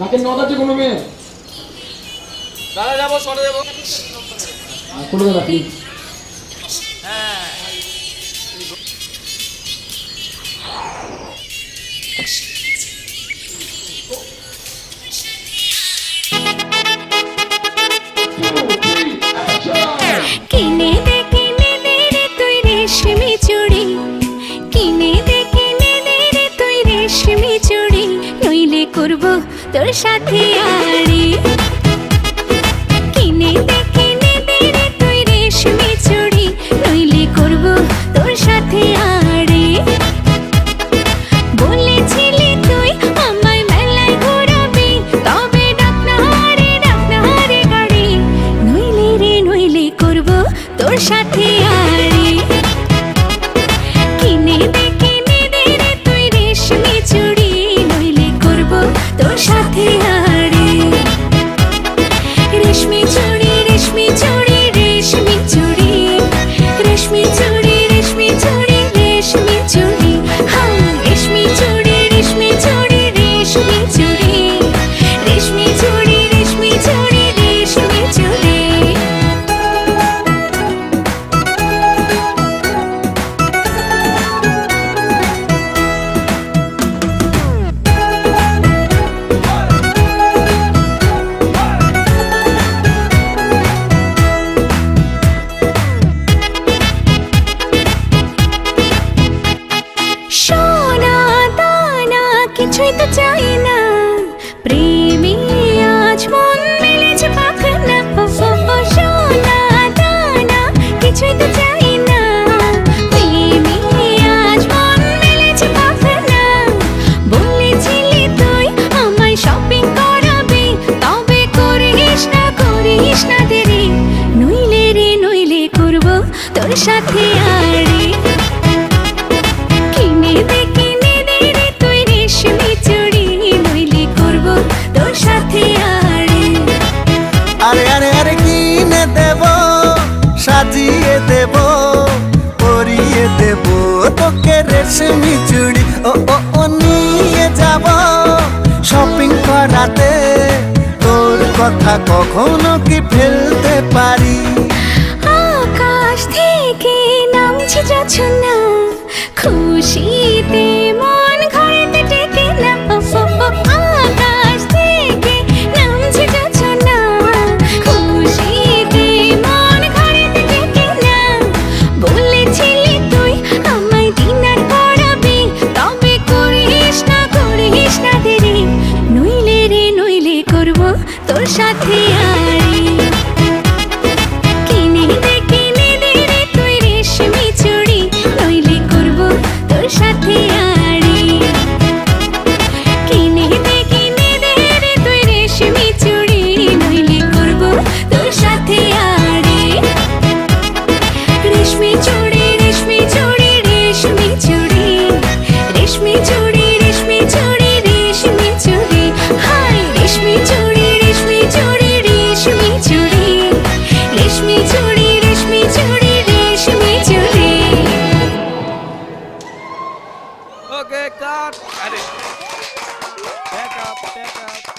নাকি নদ যে কোনো মেয়ে দাদা যাব সরে যাব। হ্যাঁ, খুলে দাদা প্লিজ তোর সাথে আর should you. সাজিয়ে দেব, পরিয়ে দেব। তোকে রেশমি চুড়ি, ও ও নিয়ে যাব। শপিং করাতে তোর কথা কখনো কি ফেলতে পারি? আকাশ থেকে নামছে যাচ্ছ না খুশিতে Barış up, back up.